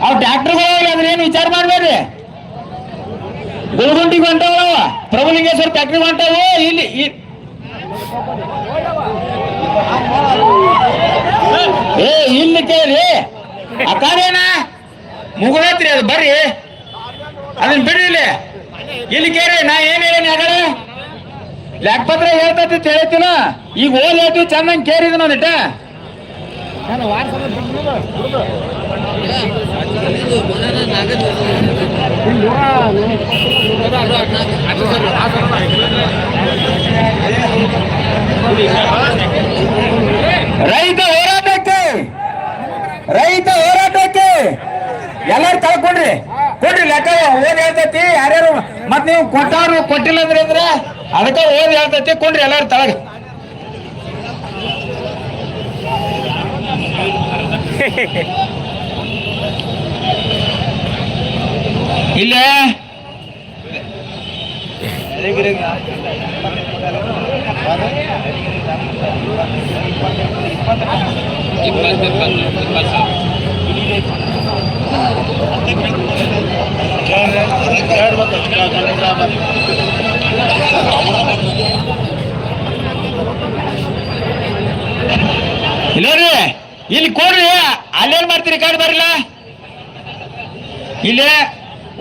ಅವ್ ಅದ್ರ ಅದ್ರೇನು ವಿಚಾರ ಮಾಡ್ಬೇಡ್ರಿ? ಗುಲ್ಗುಂಡಿಗೆ ಹೊಂಟವ ಪ್ರಭುಲಿಂಗೇಶ್ವರ ಟ್ಯಾಕ್ಟ್ರಿ ಹೊಂಟವು ಇಲ್ಲಿ ಏ, ಇಲ್ಲಿ ಕೇಳಿ. ಅಕಾರೇನ ಮುಗುಳತ್ರಿ ಅದು, ಬರ್ರಿ. ಅದನ್ನ ಬಿಡ್ರಿ ಇಲ್ಲಿ. ಇಲ್ಲಿ ಕೇಳಿ ನಾ ಏನ್ ಹೇಳೇನಿ ಆಗಡೆ ಲೆಕ್ಕಪತ್ರ ಹೇಳ್ತೈತಿ ಹೇಳ್ತೀನ ಈಗ ಓದ್ ಹೇಳ್ತೀವಿ ಚೆನ್ನಾಗಿ ಕೇರಿದ ನೋಡಿಟ್ಟ ರೈತ ಹೋರಾಟಕ್ಕೆ ರೈತ ಹೋರಾಟಕ್ಕೆ ಎಲ್ಲಾರು ಕಳ್ಕೊಡ್ರಿ ಕೊಡ್ರಿ ಲೆಕ್ಕ, ಓದ್ ಹೇಳ್ತೈತಿ, ಯಾರ್ಯಾರು ಮತ್ ನೀವು ಕೊಟ್ಟಾರು ಕೊಟ್ಟಿಲ್ಲ ಅಂದ್ರೆ ಅಂದ್ರೆ ಅದಕ್ಕೆ ಓದ್ ಹೇಳ್ತೈತಿ, ಕೊಡ್ರಿ ಎಲ್ಲಾರು ತಳಗ. ಇಲ್ಲೇ? ಇಲ್ಲೋರಿ ಇಲ್ಲಿ ಕೊಡ್ರಿ ಅಲ್ಲೇನ್ ಮಾಡ್ತೀರಿ ಕಾಡ್ ಬರಲ್ಲ ಇಲ್ಲಿ?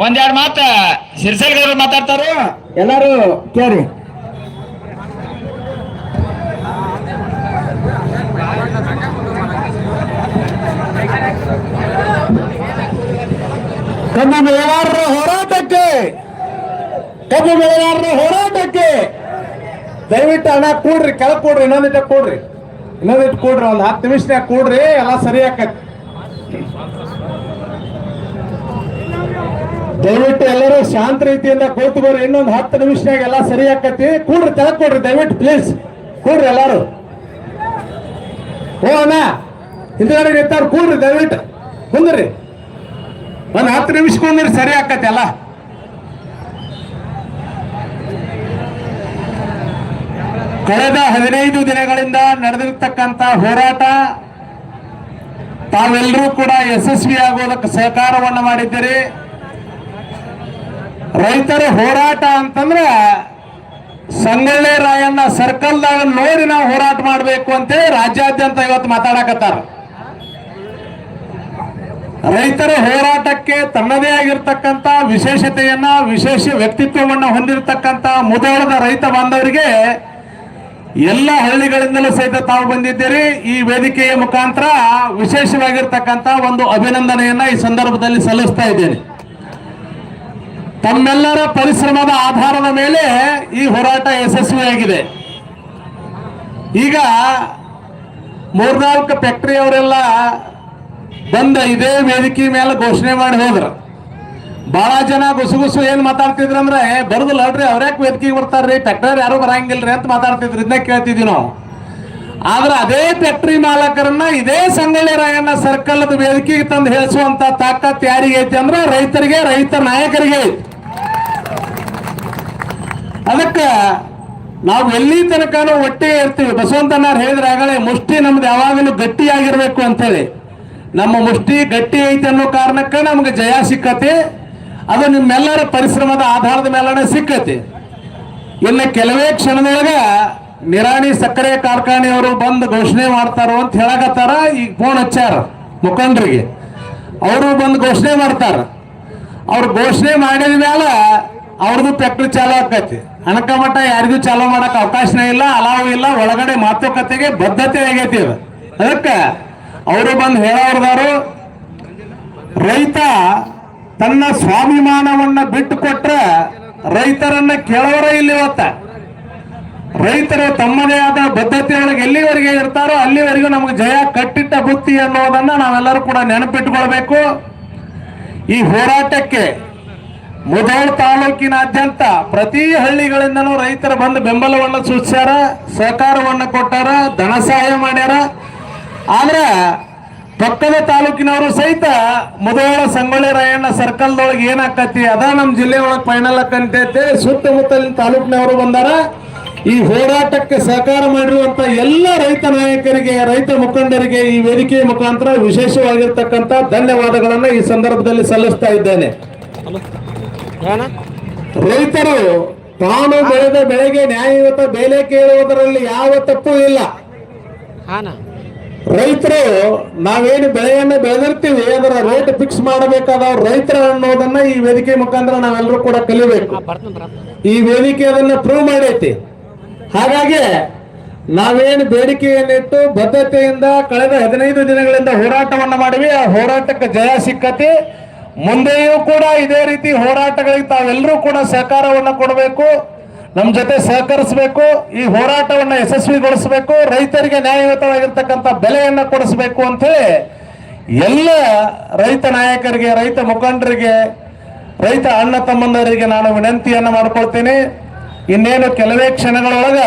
ಒಂದೆರಡು ಮಾತ ಸಿರ್ಸಲ್ಗವ್ರು ಮಾತಾಡ್ತಾರು? ಎಲ್ಲಾರು ಕೇಳಿ. ಕಬ್ಬು ಬೆಳೆಗಾರರ ಹೋರಾಟಕ್ಕೆ ಕಬ್ಬು ಬೆಳೆಗಾರರ ಹೋರಾಟಕ್ಕೆ ದಯವಿಟ್ಟು ಹಣ ಕೂಡ್ರಿ ಕೆಳ ಕೊಡ್ರಿ ಇನ್ನೊಂದಿಟ್ಟ ಕೊಡ್ರಿ. ಇನ್ನೊಂದಿಟ್ಟು ಕೊಡ್ರಿ, ಒಂದು ಹತ್ತು ನಿಮಿಷನ್ಯಾಗ ಕೂಡ್ರಿ, ಎಲ್ಲ ಸರಿ ಆಕತಿ. ದಯವಿಟ್ಟು ಎಲ್ಲರೂ ಶಾಂತ ರೀತಿಯಿಂದ ಕೂತು ಬರ್ರಿ. ಇನ್ನೊಂದು ಹತ್ತು ನಿಮಿಷನಾಗ ಎಲ್ಲ ಸರಿ ಆಕತಿ. ಕೂಡ್ರಿ ತೆಳಕ್ ಕೊಡ್ರಿ. ದಯವಿಟ್ಟು ಪ್ಲೀಸ್ ಕೂಡ್ರಿ ಎಲ್ಲಾರು. ಓ ಅಣ್ಣ, ಹಿಂದ್ಗಡೆ ನಿಂತವ್ರು ಕೂಡ್ರಿ, ದಯವಿಟ್ಟು. ಕುಂದ್ರಿ. ಒಂದ್ ಹತ್ತು ನಿಮಿಷ ಕುಂದ್ರಿ, ಸರಿ ಆಕತಿ ಎಲ್ಲ. ಕಳೆದ ಹದಿನೈದು ದಿನಗಳಿಂದ ನಡೆದಿರ್ತಕ್ಕಂಥ ಹೋರಾಟ, ತಾವೆಲ್ಲರೂ ಕೂಡ ಯಶಸ್ವಿಯಾಗೋದಕ್ಕೆ ಸಹಕಾರವನ್ನು ಮಾಡಿದ್ದೀರಿ. ರೈತರ ಹೋರಾಟ ಅಂತಂದ್ರೆ ಸಂಗೊಳ್ಳಿ ರಾಯಣ್ಣ ಸರ್ಕಲ್ದಾಗ ನೋಡಿ ನಾವು ಹೋರಾಟ ಮಾಡಬೇಕು ಅಂತೇಳಿ ರಾಜ್ಯಾದ್ಯಂತ ಇವತ್ತು ಮಾತಾಡಕತ್ತಾರ. ರೈತರ ಹೋರಾಟಕ್ಕೆ ತನ್ನದೇ ಆಗಿರ್ತಕ್ಕಂಥ ವಿಶೇಷತೆಯನ್ನ, ವಿಶೇಷ ವ್ಯಕ್ತಿತ್ವವನ್ನು ಹೊಂದಿರತಕ್ಕಂಥ ಮುದೋಳದ ರೈತ ಬಾಂಧವರಿಗೆ ಎಲ್ಲ ಹಳ್ಳಿಗಳಿಂದಲೂ ಸಹಿತ ತಾವು ಬಂದಿದ್ದೀರಿ. ಈ ವೇದಿಕೆಯ ಮುಖಾಂತರ ವಿಶೇಷವಾಗಿರ್ತಕ್ಕಂಥ ಒಂದು ಅಭಿನಂದನೆಯನ್ನ ಈ ಸಂದರ್ಭದಲ್ಲಿ ಸಲ್ಲಿಸ್ತಾ ಇದ್ದೇನೆ. ತಮ್ಮೆಲ್ಲರ ಪರಿಶ್ರಮದ ಆಧಾರದ ಮೇಲೆ ಈ ಹೋರಾಟ ಯಶಸ್ವಿಯಾಗಿದೆ. ಈಗ ಮೂರ್ನಾಲ್ಕು ಫ್ಯಾಕ್ಟ್ರಿ ಅವರೆಲ್ಲ ಬಂದ ಇದೇ ವೇದಿಕೆ ಮೇಲೆ ಘೋಷಣೆ ಮಾಡಿ ಹೋದ್ರು. ಬಹಳ ಜನ ಗುಸುಗುಸು ಏನ್ ಮಾತಾಡ್ತಿದ್ರು ಅಂದ್ರೆ ಬರದು ಲಡ್ರಿ ಅವ್ರ್ಯಾಕ್ ವೇದಿಕೆಗೆ ಬರ್ತಾರ್ರಿ ಫ್ಯಾಕ್ಟರಿ ಯಾರು ಬರಂಗಿಲ್ರಿ ಅಂತ ಮಾತಾಡ್ತಿದ್ರು. ಇದನ್ನ ಕೇಳ್ತಿದ್ವಿ ನಾವು. ಆದ್ರೆ ಅದೇ ಫ್ಯಾಕ್ಟ್ರಿ ಮಾಲಕರನ್ನ ಇದೇ ಸಂಗೊಳ್ಳಿ ರಾಯಣ್ಣ ಸರ್ಕಲ್ ವೇದಿಕೆಗೆ ತಂದು ಹೇಳಿಸುವಂತ ತಾಕತ್ ಯಾರಿಗೈತಿ ಅಂದ್ರೆ ರೈತರಿಗೆ, ರೈತ ನಾಯಕರಿಗೆ ಐತಿ. ಅದಕ್ಕೆ ನಾವು ಎಲ್ಲಿ ತನಕನೂ ಒಟ್ಟಿಗೆ ಇರ್ತೀವಿ. ಬಸವಂತನಾರ್ ಹೇಳಿದ್ರೆ ಆಗಲೇ, ಮುಷ್ಟಿ ನಮ್ದು ಯಾವಾಗಲೂ ಗಟ್ಟಿಯಾಗಿರ್ಬೇಕು ಅಂತೇಳಿ. ನಮ್ಮ ಮುಷ್ಟಿ ಗಟ್ಟಿ ಐತೆ ಅನ್ನೋ ಕಾರಣಕ್ಕೆ ನಮ್ಗೆ ಜಯ ಸಿಕ್ಕತಿ. ಅದು ನಿಮ್ಮೆಲ್ಲರ ಪರಿಶ್ರಮದ ಆಧಾರದ ಮೇಲೆ ಸಿಕ್ಕತಿ. ಇನ್ನು ಕೆಲವೇ ಕ್ಷಣದೊಳಗ ನಿರಾಣಿ ಸಕ್ಕರೆ ಕಾರ್ಖಾನೆಯವರು ಬಂದು ಘೋಷಣೆ ಮಾಡ್ತಾರೋ ಅಂತ ಹೇಳಕತ್ತಾರ. ಈಗ ಫೋನ್ ಹಚ್ಚಾರ ಮುಖಂಡರಿಗೆ. ಅವರು ಬಂದು ಘೋಷಣೆ ಮಾಡ್ತಾರ. ಅವ್ರು ಘೋಷಣೆ ಮಾಡಿದ ಮೇಲೆ ಅವ್ರದ್ದು ಫ್ಯಾಕ್ಟ್ರಿ ಚಾಲು ಅಣಕ ಮಟ್ಟ ಯಾರಿಗೂ ಚಾಲೂ ಮಾಡಕ್ ಅವಕಾಶನೇ ಇಲ್ಲ, ಅಲಾವು ಇಲ್ಲ, ಒಳಗಡೆ ಮಾತುಕತೆಗೆ ಬದ್ಧತೆ ಆಗೈತಿ ಅದು. ಅದಕ್ಕೆ ಅವರು ಬಂದು ಹೇಳೋರ್ದಾರು, ರೈತ ತನ್ನ ಸ್ವಾಭಿಮಾನವನ್ನ ಬಿಟ್ಟು ಕೊಟ್ರೆ ರೈತರನ್ನ ಕೇಳೋರ ಇಲ್ಲಿ ಇವತ್ತ. ರೈತರು ತಮ್ಮದೇ ಆದ ಬದ್ಧತೆಯೊಳಗೆ ಎಲ್ಲಿವರೆಗೆ ಇರ್ತಾರೋ ಅಲ್ಲಿವರೆಗೂ ನಮಗೆ ಜಯ ಕಟ್ಟಿಟ್ಟ ಬುತ್ತಿ ಅನ್ನೋದನ್ನ ನಾವೆಲ್ಲರೂ ಕೂಡ ನೆನಪಿಟ್ಕೊಳ್ಬೇಕು. ಈ ಹೋರಾಟಕ್ಕೆ ಮುಧೋಳ್ ತಾಲೂಕಿನಾದ್ಯಂತ ಪ್ರತಿ ಹಳ್ಳಿಗಳಿಂದನೂ ರೈತರು ಬಂದು ಬೆಂಬಲವನ್ನು ಸೂಚಿಸ್ಯಾರ, ಸಹಕಾರವನ್ನು ಕೊಟ್ಟಾರ, ಧನ ಸಹಾಯ ಮಾಡ್ಯಾರ. ಆದ್ರೆ ಪಕ್ಕದ ತಾಲೂಕಿನವರು ಸಹಿತ ಮುಧೋಳ ಸಂಗೊಳ್ಳಿ ರಾಯಣ್ಣ ಸರ್ಕಲ್ದೊಳಗೆ ಏನಾಕತಿ ಅದ ನಮ್ಮ ಜಿಲ್ಲೆ ಒಳಗೆ ಫೈನಲ್ ಆಕಂತೈತೆ ಸುತ್ತಮುತ್ತಲಿನ ತಾಲೂಕಿನವರು ಬಂದಾರ. ಈ ಹೋರಾಟಕ್ಕೆ ಸಹಕಾರ ಮಾಡಿರುವಂತ ಎಲ್ಲ ರೈತ ನಾಯಕರಿಗೆ, ರೈತ ಮುಖಂಡರಿಗೆ ಈ ವೇದಿಕೆಯ ಮುಖಾಂತರ ವಿಶೇಷವಾಗಿರ್ತಕ್ಕಂಥ ಧನ್ಯವಾದಗಳನ್ನು ಈ ಸಂದರ್ಭದಲ್ಲಿ ಸಲ್ಲಿಸ್ತಾ ಇದ್ದೇನೆ. ರೈತರು ತಾನು ಬೆಳೆದ ಬೆಳೆಗೆ ನ್ಯಾಯಯುತ ಬೆಲೆ ಕೇಳುವುದರಲ್ಲಿ ಯಾವ ತಪ್ಪು ಇಲ್ಲ. ರೈತರು ನಾವೇನು ಬೆಳೆಯನ್ನು ಬೆಳೆದಿರ್ತೀವಿ ಅದರ ರೇಟ್ ಫಿಕ್ಸ್ ಮಾಡಬೇಕಾದ ರೈತರ ಅನ್ನೋದನ್ನ ಈ ವೇದಿಕೆ ಮುಖಾಂತರ ನಾವೆಲ್ಲರೂ ಕೂಡ ಕಲಿಬೇಕು. ಈ ವೇದಿಕೆ ಅದನ್ನ ಪ್ರೂವ್ ಮಾಡೈತಿ. ಹಾಗಾಗಿ ನಾವೇನು ಬೇಡಿಕೆಯನ್ನಿಟ್ಟು ಬದ್ಧತೆಯಿಂದ ಕಳೆದ ಹದಿನೈದು ದಿನಗಳಿಂದ ಹೋರಾಟವನ್ನು ಮಾಡಿವಿ. ಆ ಹೋರಾಟಕ್ಕೆ ಜಯ ಸಿಕ್ಕತಿ. ಮುಂದೆಯೂ ಕೂಡ ಇದೇ ರೀತಿ ಹೋರಾಟಗಳಿಗೆ ತಾವೆಲ್ಲರೂ ಕೂಡ ಸಹಕಾರವನ್ನು ಕೊಡಬೇಕು ನಮ್ಮ ಜೊತೆ ಸಹಕರಿಸಬೇಕು, ಈ ಹೋರಾಟವನ್ನು ಯಶಸ್ವಿಗೊಳಿಸಬೇಕು, ರೈತರಿಗೆ ನ್ಯಾಯಯುತವಾಗಿರ್ತಕ್ಕಂಥ ಬೆಲೆಯನ್ನು ಕೊಡಿಸಬೇಕು ಅಂತೇಳಿ ಎಲ್ಲ ರೈತ ನಾಯಕರಿಗೆ, ರೈತ ಮುಖಂಡರಿಗೆ, ರೈತ ಅಣ್ಣ ತಮ್ಮಂದರಿಗೆ ನಾನು ವಿನಂತಿಯನ್ನ ಮಾಡ್ಕೊಳ್ತೀನಿ. ಇನ್ನೇನು ಕೆಲವೇ ಕ್ಷಣಗಳೊಳಗ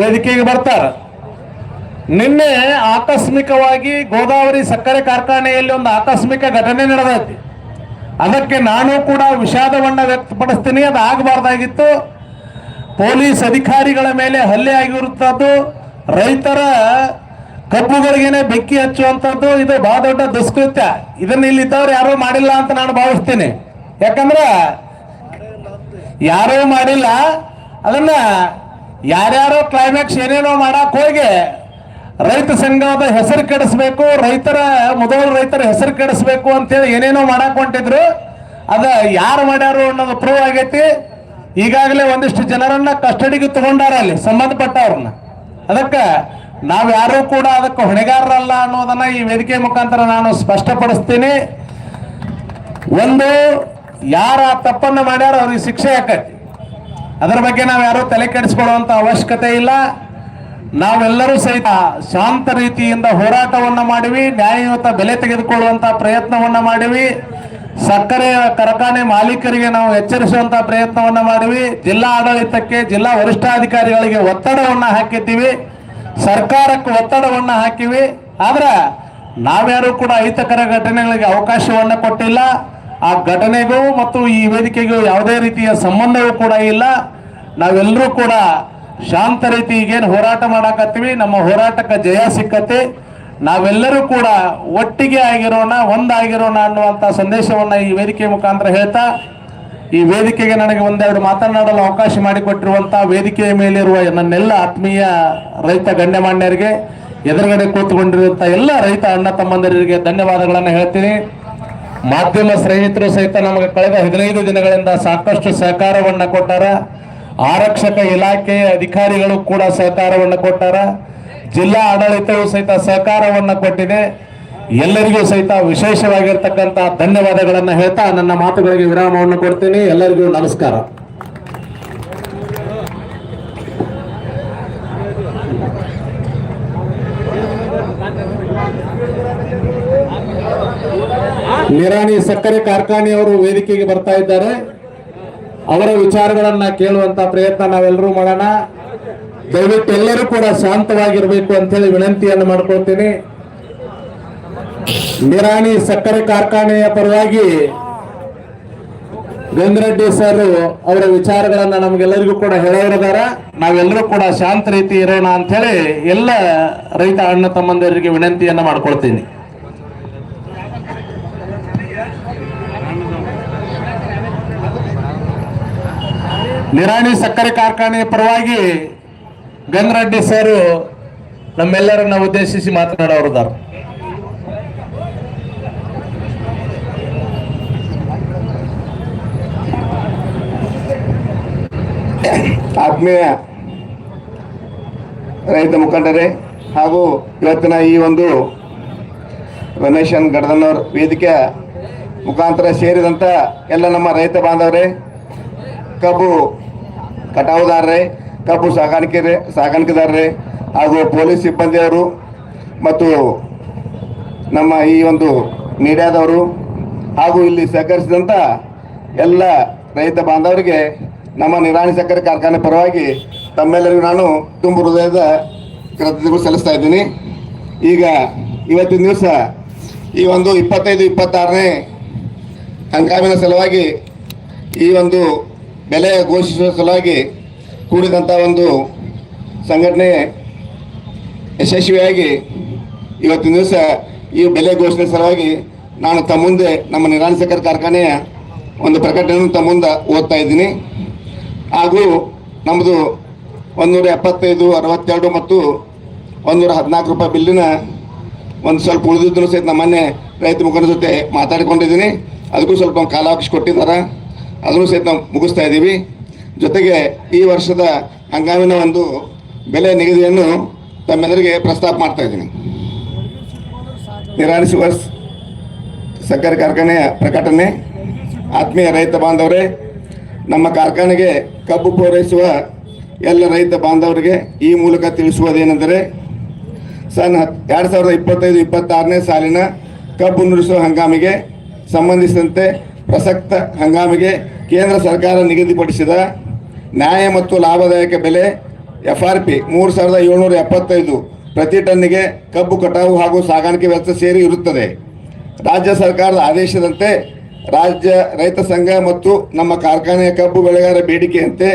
ವೇದಿಕೆಗೆ ಬರ್ತಾರೆ. ನಿನ್ನೆ ಆಕಸ್ಮಿಕವಾಗಿ ಗೋದಾವರಿ ಸಕ್ಕರೆ ಕಾರ್ಖಾನೆಯಲ್ಲಿ ಒಂದು ಆಕಸ್ಮಿಕ ಘಟನೆ ನಡೆದೈತಿ. ಅದಕ್ಕೆ ನಾನು ಕೂಡ ವಿಷಾದವನ್ನು ವ್ಯಕ್ತಪಡಿಸ್ತೀನಿ. ಅದು ಆಗಬಾರ್ದಾಗಿತ್ತು. ಪೊಲೀಸ್ ಅಧಿಕಾರಿಗಳ ಮೇಲೆ ಹಲ್ಲೆ ಆಗಿರುತ್ತದ್ದು. ರೈತರ ಕಬ್ಬುಗಳಿಗೇನೆ ಬೆಂಕಿ ಹಚ್ಚುವಂಥದ್ದು ಇದು ಬಹಳ ದೊಡ್ಡ ದುಷ್ಕೃತ್ಯ. ಇದನ್ನ ಇಲ್ಲಿದ್ದವ್ರು ಯಾರೂ ಮಾಡಿಲ್ಲ ಅಂತ ನಾನು ಭಾವಿಸ್ತೀನಿ. ಯಾಕಂದ್ರೆ ಯಾರೂ ಮಾಡಿಲ್ಲ. ಅದನ್ನ ಯಾರ್ಯಾರೋ ಕ್ಲೈಮ್ಯಾಕ್ಸ್ ಏನೇನೋ ಮಾಡಕ್ ಹೋಗಿ ರೈತ ಸಂಘದ ಹೆಸರು ಕೆಡಿಸ್ಬೇಕು, ರೈತರ, ಮೊದಲು ರೈತರ ಹೆಸರು ಕೆಡಿಸ್ಬೇಕು ಅಂತೇಳಿ ಏನೇನೋ ಮಾಡಕ್ ಹೊಂಟಿದ್ರು, ಅದ ಯಾರು ಮಾಡ್ಯಾರು ಅನ್ನೋದು ಪ್ರೂವ್ ಆಗೈತಿ. ಈಗಾಗಲೇ ಒಂದಿಷ್ಟು ಜನರನ್ನ ಕಸ್ಟಡಿಗೆ ತಗೊಂಡಾರ ಅಲ್ಲಿ, ಸಂಬಂಧಪಟ್ಟವ್ರನ್ನ. ಅದಕ್ಕೆ ನಾವು ಯಾರೂ ಕೂಡ ಅದಕ್ಕೆ ಹೊಣೆಗಾರರಲ್ಲ ಅನ್ನೋದನ್ನ ಈ ವೇದಿಕೆ ಮುಖಾಂತರ ನಾನು ಸ್ಪಷ್ಟಪಡಿಸ್ತೀನಿ. ಒಂದು, ಯಾರ ತಪ್ಪನ್ನ ಮಾಡ್ಯಾರ ಅವ್ರಿಗೆ ಶಿಕ್ಷೆ ಆಕತಿ. ಅದರ ಬಗ್ಗೆ ನಾವು ಯಾರು ತಲೆ ಕೆಡಿಸ್ಕೊಳ್ಳುವಂತ ಅವಶ್ಯಕತೆ ಇಲ್ಲ. ನಾವೆಲ್ಲರೂ ಸಹಿತ ಶಾಂತ ರೀತಿಯಿಂದ ಹೋರಾಟವನ್ನ ಮಾಡಿವಿ, ನ್ಯಾಯಯುತ ಬೆಲೆ ತೆಗೆದುಕೊಳ್ಳುವಂತ ಪ್ರಯತ್ನವನ್ನ ಮಾಡಿವಿ. ಸಕ್ಕರೆ ಕಾರ್ಖಾನೆ ಮಾಲೀಕರಿಗೆ ನಾವು ಎಚ್ಚರಿಸುವಂತ ಪ್ರಯತ್ನವನ್ನ ಮಾಡಿವಿ. ಜಿಲ್ಲಾ ಆಡಳಿತಕ್ಕೆ ಜಿಲ್ಲಾ ವರಿಷ್ಠಾಧಿಕಾರಿಗಳಿಗೆ ಒತ್ತಡವನ್ನ ಹಾಕಿದ್ದೀವಿ. ಸರ್ಕಾರಕ್ಕೆ ಒತ್ತಡವನ್ನ ಹಾಕಿವಿ. ಆದ್ರೆ ನಾವ್ಯಾರು ಕೂಡ ಅಹಿತಕರ ಘಟನೆಗಳಿಗೆ ಅವಕಾಶವನ್ನ ಕೊಟ್ಟಿಲ್ಲ. ಆ ಘಟನೆಗೂ ಮತ್ತು ಈ ವೇದಿಕೆಗೂ ಯಾವುದೇ ರೀತಿಯ ಸಂಬಂಧವೂ ಕೂಡ ಇಲ್ಲ. ನಾವೆಲ್ಲರೂ ಕೂಡ ಶಾಂತ ರೀತಿ ಈಗೇನು ಹೋರಾಟ ಮಾಡಾಕತ್ತೀವಿ, ನಮ್ಮ ಹೋರಾಟಕ್ಕೆ ಜಯ ಸಿಕ್ಕತ್ತೆ. ನಾವೆಲ್ಲರೂ ಕೂಡ ಒಟ್ಟಿಗೆ ಆಗಿರೋಣ, ಒಂದಾಗಿರೋಣ ಅನ್ನುವಂಥ ಸಂದೇಶವನ್ನು ಈ ವೇದಿಕೆ ಮುಖಾಂತರ ಹೇಳ್ತಾ, ಈ ವೇದಿಕೆಗೆ ನನಗೆ ಒಂದೆರಡು ಮಾತನಾಡಲು ಅವಕಾಶ ಮಾಡಿಕೊಟ್ಟಿರುವಂಥ ವೇದಿಕೆಯ ಮೇಲಿರುವ ನನ್ನೆಲ್ಲ ಆತ್ಮೀಯ ರೈತ ಗಣ್ಯಮಾನ್ಯರಿಗೆ, ಎದುರುಗಡೆ ಕೂತ್ಕೊಂಡಿರುವಂಥ ಎಲ್ಲ ರೈತ ಅಣ್ಣ ತಮ್ಮಂದಿರಿಗೆ ಧನ್ಯವಾದಗಳನ್ನು ಹೇಳ್ತೀನಿ. ಮಾಧ್ಯಮ ಸ್ನೇಹಿತರು ಸಹಿತ ನಮಗೆ ಕಳೆದ ಹದಿನೈದು ದಿನಗಳಿಂದ ಸಾಕಷ್ಟು ಸಹಕಾರವನ್ನು ಕೊಟ್ಟಾರ. ಆರಕ್ಷಕ ಇಲಾಖೆಯ ಅಧಿಕಾರಿಗಳು ಕೂಡ ಸಹಕಾರವನ್ನು ಕೊಟ್ಟಾರ. ಜಿಲ್ಲಾ ಆಡಳಿತವು ಸಹಿತ ಸಹಕಾರವನ್ನು ಕೊಟ್ಟಿದೆ. ಎಲ್ಲರಿಗೂ ಸಹಿತ ವಿಶೇಷವಾಗಿರ್ತಕ್ಕಂಥ ಧನ್ಯವಾದಗಳನ್ನ ಹೇಳ್ತಾ ನನ್ನ ಮಾತುಗಳಿಗೆ ವಿರಾಮವನ್ನು ಕೊಡ್ತೀನಿ. ಎಲ್ಲರಿಗೂ ನಮಸ್ಕಾರ. ನಿರಾಣಿ ಸಕ್ಕರೆ ಕಾರ್ಖಾನೆಯವರು ವೇದಿಕೆಗೆ ಬರ್ತಾ ಇದ್ದಾರೆ. ಅವರ ವಿಚಾರಗಳನ್ನ ಕೇಳುವಂತ ಪ್ರಯತ್ನ ನಾವೆಲ್ಲರೂ ಮಾಡೋಣ. ದಯವಿಟ್ಟು ಎಲ್ಲರೂ ಕೂಡ ಶಾಂತವಾಗಿರ್ಬೇಕು ಅಂತ ಹೇಳಿ ವಿನಂತಿಯನ್ನು ಮಾಡ್ಕೊಳ್ತೀನಿ. ನಿರಾಣಿ ಸಕ್ಕರೆ ಕಾರ್ಖಾನೆಯ ಪರವಾಗಿ ಗಂಗರೆಡ್ಡಿ ಸರ್ ಅವರ ವಿಚಾರಗಳನ್ನ ನಮ್ಗೆಲ್ಲರಿಗೂ ಕೂಡ ಹೇಳೋರಿದಾರ ನಾವೆಲ್ಲರೂ ಕೂಡ ಶಾಂತ ರೀತಿ ಇರೋಣ ಅಂತ ಹೇಳಿ ಎಲ್ಲ ರೈತ ಅಣ್ಣ ತಮ್ಮಂದಿರಿಗೆ ವಿನಂತಿಯನ್ನ ಮಾಡ್ಕೊಳ್ತೀನಿ. ನಿರಾಣಿ ಸಕ್ಕರೆ ಕಾರ್ಖಾನೆಯ ಪರವಾಗಿ ಗಂಗರೆಡ್ಡಿ ಸರ್ ನಮ್ಮೆಲ್ಲರನ್ನ ಉದ್ದೇಶಿಸಿ ಮಾತನಾಡೋರಿದ್ದಾರೆ ಆತ್ಮೀಯ ರೈತ ಮುಖಂಡರೇ ಹಾಗೂ ಇವತ್ತಿನ ಈ ಒಂದು ರಮೇಶನ್ ಗಡದನ್ನವ್ರ ವೇದಿಕೆ ಮುಖಾಂತರ ಸೇರಿದಂಥ ಎಲ್ಲ ನಮ್ಮ ರೈತ ಬಾಂಧವರೇ, ಕಬ್ಬು ಕಟಾವುದಾರರೇ, ಕಬ್ಬು ಸಾಗಾಣಿಕೆ ಸಾಗಾಣಿಕೆದಾರರೇ ಹಾಗೂ ಪೊಲೀಸ್ ಸಿಬ್ಬಂದಿಯವರು ಮತ್ತು ನಮ್ಮ ಈ ಒಂದು ಮೀಡಿಯಾದವರು ಹಾಗೂ ಇಲ್ಲಿ ಸಹಕರಿಸಿದಂಥ ಎಲ್ಲ ರೈತ ಬಾಂಧವರಿಗೆ, ನಮ್ಮ ನಿರಾಣಿ ಸಕ್ಕರೆ ಕಾರ್ಖಾನೆ ಪರವಾಗಿ ತಮ್ಮೆಲ್ಲರಿಗೂ ನಾನು ತುಂಬ ಹೃದಯದ ಕೃತಜ್ಞತೆಗಳು ಸಲ್ಲಿಸ್ತಾ ಇದ್ದೀನಿ. ಈಗ ಇವತ್ತಿನ ದಿವಸ ಈ ಒಂದು ಇಪ್ಪತ್ತೈದು, ಇಪ್ಪತ್ತಾರನೇ ಹಂಗಾಮಿನ ಸಲುವಾಗಿ ಈ ಒಂದು ಬೆಲೆ ಘೋಷಿಸುವ ಸಲುವಾಗಿ ಕೂಡಿದಂಥ ಒಂದು ಸಂಘಟನೆ ಯಶಸ್ವಿಯಾಗಿ ಇವತ್ತಿನ ದಿವಸ ಈ ಬೆಲೆ ಘೋಷಣೆ ಸಲುವಾಗಿ ನಾನು ತಮ್ಮ ಮುಂದೆ ನಮ್ಮ ನಿರಾಣ ಸಕ್ಕರೆ ಕಾರ್ಖಾನೆಯ ಒಂದು ಪ್ರಕಟಣೆಯನ್ನು ತಮ್ಮ ಮುಂದೆ ಓದ್ತಾ ಇದ್ದೀನಿ. ಹಾಗೂ ನಮ್ಮದು ಒಂದೂರ ಎಪ್ಪತ್ತೈದು, ಅರವತ್ತೆರಡು ಮತ್ತು ಒಂದೂರ ಹದಿನಾಲ್ಕು ರೂಪಾಯಿ ಬಿಲ್ಲಿನ ಒಂದು ಸ್ವಲ್ಪ ಉಳಿದಿದ್ದನ್ನು ಸಹಿತ ನಮ್ಮನ್ನೇ ಮೊನ್ನೆ ರೈತ ಮುಖಂಡರ ಜೊತೆ ಮಾತಾಡಿಕೊಂಡಿದ್ದೀನಿ. ಅದಕ್ಕೂ ಸ್ವಲ್ಪ ಕಾಲಾವಕಾಶ ಕೊಟ್ಟಿದ್ದಾರೆ ಅದನ್ನು ಸಹಿತ ನಾವು ಮುಗಿಸ್ತಾ ಇದ್ದೀವಿ. ಜೊತೆಗೆ ಈ ವರ್ಷದ ಹಂಗಾಮಿನ ಒಂದು ಬೆಲೆ ನಿಗದಿಯನ್ನು ತಮ್ಮೆಲ್ಲರಿಗೆ ಪ್ರಸ್ತಾಪ ಮಾಡ್ತಾ ಇದ್ದೀನಿ. ನಿರಾಣಿಸುವ ಸಕ್ಕರೆ ಕಾರ್ಖಾನೆಯ ಪ್ರಕಟಣೆ, ಆತ್ಮೀಯ ರೈತ ಬಾಂಧವರೇ, ನಮ್ಮ ಕಾರ್ಖಾನೆಗೆ ಕಬ್ಬು ಪೂರೈಸುವ ಎಲ್ಲ ರೈತ ಬಾಂಧವರಿಗೆ ಈ ಮೂಲಕ ತಿಳಿಸುವುದೇನೆಂದರೆ, ಸನ್ ಎರಡು ಸಾವಿರದ ಇಪ್ಪತ್ತೈದು, ಇಪ್ಪತ್ತಾರನೇ ಸಾಲಿನ ಕಬ್ಬು ನುಡಿಸುವ ಹಂಗಾಮಿಗೆ ಸಂಬಂಧಿಸಿದಂತೆ ಪ್ರಸಕ್ತ ಹಂಗಾಮಿಗೆ ಕೇಂದ್ರ ಸರ್ಕಾರ ನಿಗದಿಪಡಿಸಿದ ನ್ಯಾಯ ಮತ್ತು ಲಾಭದಾಯಕ ಬೆಲೆ ಎಫ್ ಆರ್ ಪಿ ಮೂರು ಸಾವಿರದ ಏಳ್ನೂರ ಎಪ್ಪತ್ತೈದು ಪ್ರತಿ ಟನ್ನಿಗೆ ಕಬ್ಬು ಕಟಾವು ಹಾಗೂ ಸಾಗಾಣಿಕೆ ವೆಚ್ಚ ಸೇರಿ ಇರುತ್ತದೆ. ರಾಜ್ಯ ಸರ್ಕಾರದ ಆದೇಶದಂತೆ ರಾಜ್ಯ ರೈತ ಸಂಘ ಮತ್ತು ನಮ್ಮ ಕಾರ್ಖಾನೆಯ ಕಬ್ಬು ಬೆಳೆಗಾರ ಬೇಡಿಕೆಯಂತೆ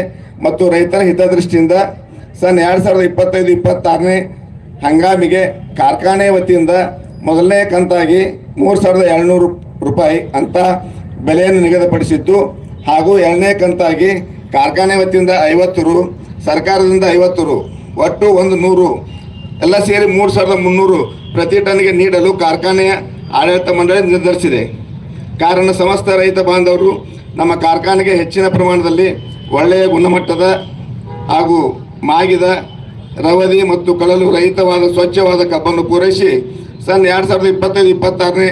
ಮತ್ತು ರೈತರ ಹಿತದೃಷ್ಟಿಯಿಂದ ಸನ್ ಎರಡು ಸಾವಿರದ ಇಪ್ಪತ್ತೈದು ಇಪ್ಪತ್ತಾರನೇ ಹಂಗಾಮಿಗೆ ಕಾರ್ಖಾನೆ ವತಿಯಿಂದ ಮೊದಲನೇ ಕಂತಾಗಿ ಮೂರು ಸಾವಿರದ ಏಳ್ನೂರು ರೂಪಾಯಿ ಅಂತ ಬೆಲೆಯನ್ನು ನಿಗದಿಪಡಿಸಿದ್ದು. ಹಾಗೂ ಎರಡನೇ ಕಂತಾಗಿ ಕಾರ್ಖಾನೆ ವತಿಯಿಂದ ಐವತ್ತು ರು, ಸರ್ಕಾರದಿಂದ ಐವತ್ತು ರು, ಒಟ್ಟು ಒಂದು ನೂರು. ಎಲ್ಲ ಸೇರಿ ಮೂರು ಸಾವಿರದ ಮುನ್ನೂರು ಪ್ರತಿ ಟನ್ಗೆ ನೀಡಲು ಕಾರ್ಖಾನೆಯ ಆಡಳಿತ ಮಂಡಳಿ ನಿರ್ಧರಿಸಿದೆ. ಕಾರಣ ಸಮಸ್ತ ರೈತ ಬಾಂಧವರು ನಮ್ಮ ಕಾರ್ಖಾನೆಗೆ ಹೆಚ್ಚಿನ ಪ್ರಮಾಣದಲ್ಲಿ ಒಳ್ಳೆಯ ಗುಣಮಟ್ಟದ ಹಾಗೂ ಮಾಗಿದ ರವದಿ ಮತ್ತು ಕಳಲು ರಹಿತವಾದ ಸ್ವಚ್ಛವಾದ ಕಬ್ಬನ್ನು ಪೂರೈಸಿ ಸನ್ ಎರಡು ಸಾವಿರದ ಇಪ್ಪತ್ತೈದು, ಇಪ್ಪತ್ತಾರನೇ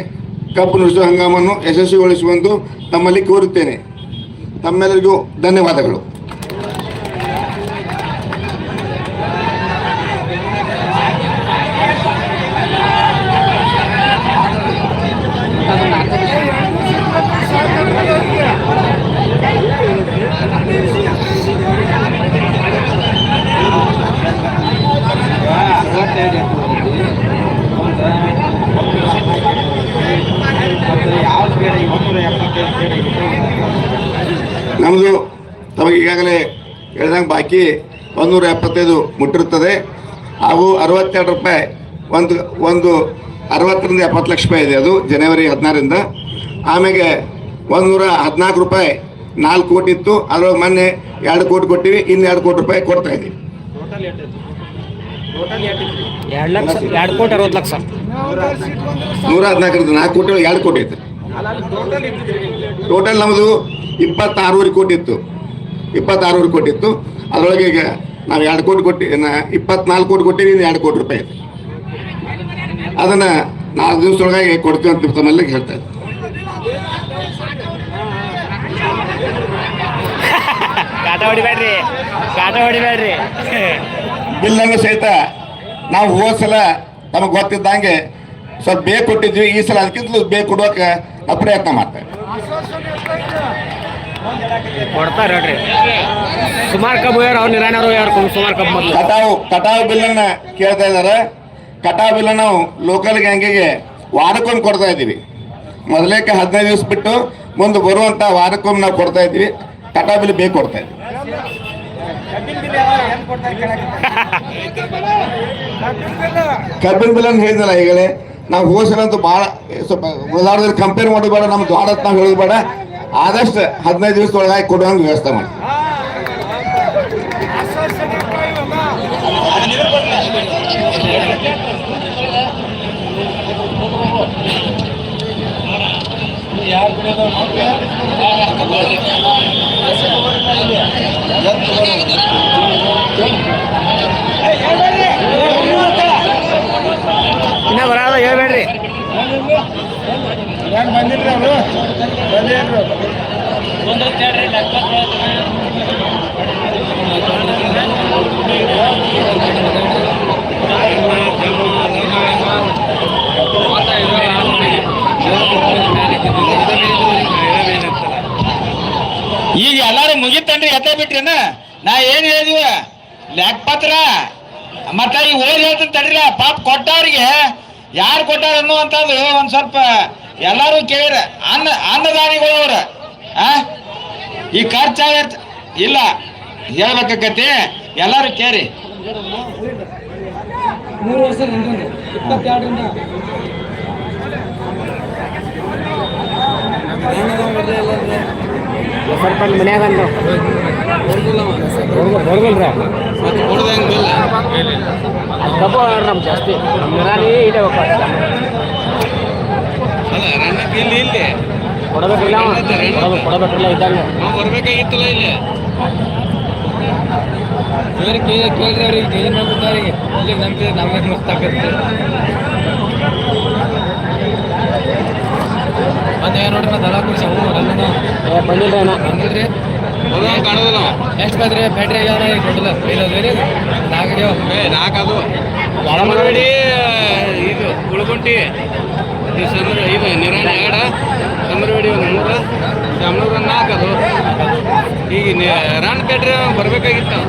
ಕಬ್ಬು ನುಡಿಸುವ ಹಂಗಾಮನ್ನು ಯಶಸ್ವಿಗೊಳಿಸುವಂದು ತಮ್ಮಲ್ಲಿ ಕೋರುತ್ತೇನೆ. ತಮ್ಮೆಲ್ಲರಿಗೂ ಧನ್ಯವಾದಗಳು. ನಮ್ಮದು ತಮಗೆ ಈಗಾಗಲೇ ಹೇಳಿದಂಗೆ ಬಾಕಿ ಒಂದೂರ ಎಪ್ಪತ್ತೈದು ಮುಟ್ಟಿರುತ್ತದೆ. ಹಾಗೂ ಅರವತ್ತೆರಡು ರೂಪಾಯಿ ಒಂದು ಒಂದು ಅರವತ್ತರಿಂದ ಎಪ್ಪತ್ತು ಲಕ್ಷ ರೂಪಾಯಿ ಇದೆ ಅದು ಜನವರಿ ಹದಿನಾರರಿಂದ. ಆಮೇಲೆ ಒಂದೂರ ಹದಿನಾಲ್ಕು ರೂಪಾಯಿ ನಾಲ್ಕು ಕೋಟಿ ಇತ್ತು. ಅದ್ರೊಳಗೆ ಮೊನ್ನೆ ಎರಡು ಕೋಟಿ ಕೊಟ್ಟಿವಿ ಇನ್ನು ಎರಡು ಕೋಟಿ ರೂಪಾಯಿ ಕೊಡ್ತಾ ಇದ್ದೀವಿ. ನೂರ ಹದಿನಾಲ್ಕರಿಂದ ನಾಲ್ಕು ಕೋಟಿ ಒಳಗೆ ಎರಡು ಕೋಟಿ ಐತೆ. ಟೋಟಲ್ ನಮ್ಮದು ಇಪ್ಪತ್ತಾರೂವರೆ ಕೋಟಿ ಇತ್ತು. ಇಪ್ಪತ್ತಾರೂವರೆ ಕೋಟಿ ಇತ್ತು. ಅದರೊಳಗೆ ಈಗ ನಾವು ಎರಡು ಕೋಟಿ ಕೊಟ್ಟು ಇಪ್ಪತ್ನಾಲ್ಕು ಕೋಟಿ ಕೊಟ್ಟಿವಿ ಇನ್ನು ಎರಡು ಕೋಟಿ ರೂಪಾಯಿ ಅದನ್ನ ನಾಲ್ಕು ದಿವಸದೊಳಗಾಗಿ ಕೊಡ್ತೀವಿ ಅಂತ ತಮ್ಮಲ್ಲಿ ಹೇಳ್ತಾ ಬಿಲ್ಲಂಗೆ ಹೊಡಿಬೇಡ್ರಿ ಕಾಟ ಹೊಡಿಬೇಡ್ರಿ. ಬಿಲ್ಲನ್ನು ಸಹಿತ ನಾವು ಹೋದ ಸಲ ನಮಗೆ ಗೊತ್ತಿದ್ದಂಗೆ ಸ್ವಲ್ಪ ಬೇಗ ಕೊಟ್ಟಿದ್ವಿ ಈ ಸಲ ಅದಕ್ಕಿಂತಲೂ ಬೇಗ ಕೊಡೋಕೆ ನಾವು ಪ್ರಯತ್ನ ಮಾಡ್ತೇವೆ ಕೊಡ್ತಾರ ನೋಡ್ರಿ ಸುಮಾರು ಕಬ್ಬು ಯಾರು ಅವ್ರು ಯಾರು ಸುಮಾರು ಕಬ್ಬು ಮೊದಲು. ಕಟಾವು ಕಟಾವು ಬಿಲ್ಲನ್ನ ಕೇಳ್ತಾ ಇದ್ದಾರೆ. ಕಟಾವು ಬಿಲ್ಲ ನಾವು ಲೋಕಲ್ ಗ್ಯಾಂಗಿಗೆ ವಾರಕ್ಕೊಮ್ಮೆ ಕೊಡ್ತಾ ಇದ್ದೀವಿ. ಮೊದಲೇಕ ಹದಿನೈದು ದಿವಸ ಬಿಟ್ಟು ಮುಂದೆ ಬರುವಂತ ವಾರಕ್ಕೊಮ್ಮೆ ನಾವು ಕೊಡ್ತಾ ಇದ್ದೀವಿ. ಕಟಾವು ಬಿಲ್ ಬೇಕು ಕೊಡ್ತಾ ಇದ್ದೀವಿ. ಕಬ್ಬಿನ ಬಿಲ್ ಅಂತ ಹೇಳಿದಲ್ಲ ಈಗಲೇ? ನಾವು ಹೋಸಲಂತೂ ಭಾಳ, ಸ್ವಲ್ಪ ಉದಾಹರಣೆ ಕಂಪೇರ್ ಮಾಡೋದು ಬೇಡ ನಮ್ಮ ದ್ವಾಡ ನಾವು ಹೇಳೋದು ಬೇಡ. ಆದಷ್ಟು ಹದಿನೈದು ದಿವಸದೊಳಗಾಗಿ ಕೊಡುವಂಗೆ ವ್ಯವಸ್ಥೆ ಮಾಡಿ. ಇನ್ನ ಹೇಳ್ಬೇಡ್ರಿ ಈಗ ಎಲ್ಲಾರು ಮುಗಿತನ್ರಿ, ಎತ್ತ ಬಿಟ್ರೇನ ನಾ ಏನ್ ಹೇಳಿದ್ವಿ? ಲೆಕ್ಕಪತ್ರ ಮತ್ತ ಈ ಓದ್ ಹೇಳ್ತೀನಿ ತಡ್ರಿಲ್ಲ, ಪಾಪ ಕೊಟ್ಟವ್ರಿಗೆ ಯಾರು ಕೊಟ್ಟಾರ ಅನ್ನುವಂಥದ್ದು ಒಂದು ಸ್ವಲ್ಪ ಎಲ್ಲರೂ ಕೇಳಿರ ಅನ್ನ ಅನ್ನದಾನಿಗಳು ಅವ್ರ. ಈ ಖರ್ಚಾಗ ಇಲ್ಲ. ಹೇಳ್ಬೇಕಾಕತಿ ಎಲ್ಲಾರು ಕೇರಿ. ಮೂರು ವರ್ಷ ಇಪ್ಪತ್ತೆರಡರಿಂದ. ಸ್ವಲ್ಪ ಮನ್ಯಾಗ ಅಂದ್ರು ಕಬ್ಬು ನಮ್ಮ ಜಾಸ್ತಿ ನಿರಾಣಿ ಇದೆ ಇಲ್ಲಿ ಇಲ್ಲಿ ಕೊಡಬೇಕಿಲ್ಲ. ಕೊಡಬೇಕು ಕೊಡಬೇಕಿಲ್ಲ ಇದ್ದಂಗೆ ಬರ್ಬೇಕಾಗಿತ್ತಲ್ಲ ಇಲ್ಲಿ ಕೇಳಿ ಕೇಳ್ರಿ ಅವ್ರಿಗೆ ಇಲ್ಲಿ ನಮಗೆ ನಮಗೆ ಗೊತ್ತಾಗತ್ತೆ ಮತ್ತೆ ನೋಡ್ರಿ ನಾ ದಳ ಕುಡಿಸಿ ಅವ್ನು ಬಂದಿಲ್ಲ ಬಂದಿಲ್ರಿ ಎಷ್ಟು ಬಂದ್ರಿ ಬ್ಯಾಟ್ರಿ ಆಗ್ಯಾವ ಕೊಡಲ್ಲ ಐದೋದ್ರಿ ನಾಲ್ಕು ಅದು. ಇದು ಉಳ್ಕೊಂಟಿ ಇದು ಸಮರ ಇದು ನಿರಾಣಿ ಆಡ. ಸಮರವಾಡಿ ಒಂದು ಮೂರು ನಾಲ್ಕು ಅದು. ಈಗ ರಾಣ್ ಬರ್ಬೇಕಾಗಿತ್ತು.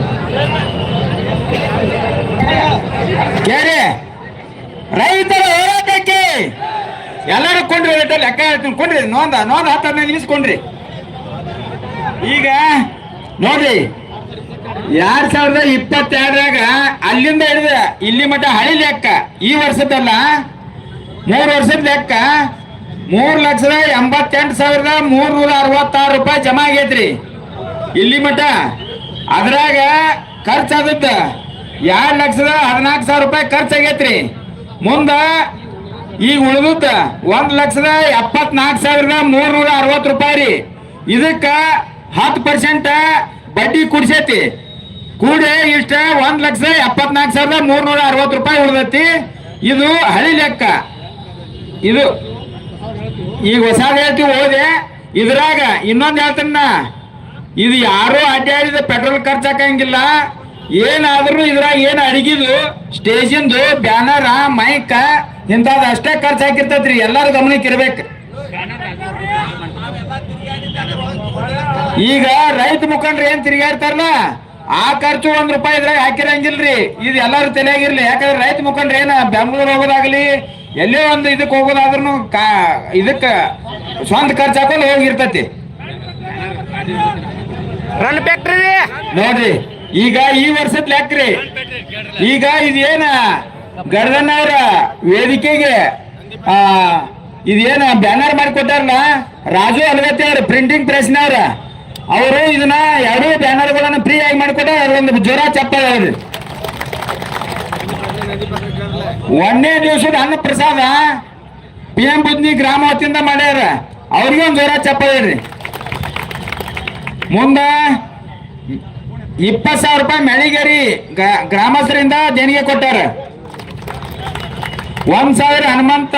ರೈತರ ಹೋರಾಟಕ್ಕೆ ಎಲ್ಲರೂ ಕೊಂಡ್ರಿ ಲೆಕ್ಕ ಹೇಳ್ತೀನಿ ಕೊಂಡ್ರಿ. ನೋಂದ ನೋಂದ ಹತ್ತು ಹದಿನೈದು ನಿಮಿಷ ಕೊಂಡ್ರಿ ಈಗ ನೋಡ್ರಿ, ಎರಡ್ ಸಾವಿರದ ಇಪ್ಪತ್ತೆರಡರಾಗ ಅಲ್ಲಿಂದ ಹಿಡಿದ ಇಲ್ಲಿ ಮಟ್ಟ ಹಳಿ ಲೆಕ್ಕ, ಈ ವರ್ಷದಲ್ಲ, ಮೂರು ವರ್ಷದ ಲೆಕ್ಕ, ಮೂರು ಲಕ್ಷದ ಎಂಬತ್ತೆಂಟು ಸಾವಿರದ ಮೂರ್ನೂರ ಅರವತ್ತಾರು ರೂಪಾಯಿ ಜಮಾ ಆಗೈತ್ರಿ. ಇಲ್ಲಿ ಮಟ್ಟ ಅದ್ರಾಗ ಖರ್ಚಾದದ್ದ ಎರಡು ಲಕ್ಷದ ಹದಿನಾಲ್ಕು ಸಾವಿರ ರೂಪಾಯಿ ಖರ್ಚಾಗೈತ್ರಿ ಮುಂದ ಈಗ ಉಳಿದುತ್ತ ಒಂದ್ ಲಕ್ಷದ ಎಪ್ಪತ್ನಾಲ್ಕು ಸಾವಿರದ ಮೂರ್ನೂರ ಅರವತ್ತು ರೂಪಾಯಿ ರೀ. ಇದಕ್ಕ ಹತ್ತು ಪರ್ಸೆಂಟ್ ಬಡ್ಡಿ ಕುಡ್ಸೈತಿ. ಕೂಡಿ ಇಷ್ಟ ಒಂದ್ ಲಕ್ಷ ಎಪ್ಪತ್ನಾಲ್ಕು ಸಾವಿರದ ಮೂರ್ನೂರ ಅರವತ್ತು ರೂಪಾಯಿ ಉಳಿದೈತಿ. ಇದು ಹಳಿ ಲೆಕ್ಕ. ಇದು ಈಗ ಹೊಸಾದ ಹೇಳ್ತಿ ಹೋದೆ. ಇದ್ರಾಗ ಇನ್ನೊಂದು ಹೇಳ್ತನ್ನ ಇದು ಯಾರು ಅಡ್ಡಾಡಿದ ಪೆಟ್ರೋಲ್ ಖರ್ಚು ಹಾಕಂಗಿಲ್ಲ. ಏನಾದ್ರು ಇದ್ರಾಗ ಏನು ಅಡಿಗಿದು, ಸ್ಟೇಜಿಂದು, ಬ್ಯಾನರ, ಮೈಕ ಇಂಥದ್ದು ಅಷ್ಟೇ ಖರ್ಚು ಹಾಕಿರ್ತೈತ್ರಿ. ಎಲ್ಲರೂ ಗಮನಕ್ಕೆ ಇರ್ಬೇಕು. ಈಗ ರೈತ ಮುಖಂಡ್ರು ಏನ್ ತಿರುಗಾಡ್ತಾರಲ್ಲ ಆ ಖರ್ಚು ಒಂದ್ ರೂಪಾಯಿ ಇದ್ರಾಗ ಹಾಕಿರಂಗಿಲ್ರಿ. ಇದು ಎಲ್ಲಾರು ತಲೆಯಾಗಿರ್ಲಿ. ಯಾಕಂದ್ರೆ ರೈತ ಮುಖಂಡ್ರ ಏನ ಬೆಂಗಳೂರು ಹೋಗೋದಾಗ್ಲಿ ಎಲ್ಲೇ ಒಂದು ಇದಕ್ಕೆ ಹೋಗೋದಾದ್ರೂ ಕಾ ಇದಕ್ಕ ಸ್ವಂತ ಖರ್ಚು ಹಾಕೊಂಡು ಹೋಗಿರ್ತತಿ. ನೋಡ್ರಿ ಈಗ ಈ ವರ್ಷದ ಲೆಕ್ಕ್ರಿ. ಈಗ ಇದೇನ ಗರ್ದನ್ನವರ ವೇದಿಕೆಗೆ ಆ ಇದೇನ ಬ್ಯಾನರ್ ಮಾಡ್ಕೊಟ್ಟಾರಲ್ಲ ರಾಜು ಅಲ್ವತ್ತಿ ಅವ್ರ ಪ್ರಿಂಟಿಂಗ್ ಪ್ರೆಸ್ನವ್ರ ಅವರು ಇದನ್ನ ಎರಡೂ ಬ್ಯಾನರ್ಗಳನ್ನು ಫ್ರೀ ಆಗಿ ಮಾಡಿಕೊಟ್ಟಾರ ಒಂದು ಜ್ವರ ಚಪ್ಪಲ್ ಅವ್ರಿ ಒಂದನೇ ದಿವಸದ ಅನ್ನ ಪ್ರಸಾದ ಪಿ ಎಂ ಬುದ್ನಿ ಗ್ರಾಮ ವತಿಯಿಂದ ಮಾಡ್ಯಾರ. ಅವ್ರಿಗೆ ಒಂದು ಜ್ವರ ಚಪ್ಪಲ್ ಹೇಳ್ರಿ. ಮುಂದ ಇಪ್ಪತ್ತು ಸಾವಿರ ರೂಪಾಯಿ ಮೆಳಿಗೇರಿ ಗ್ರಾಮಸ್ಥರಿಂದ ದೇಣಿಗೆ ಕೊಟ್ಟಾರ. ಒಂದ್ ಸಾವಿರ ಹನುಮಂತ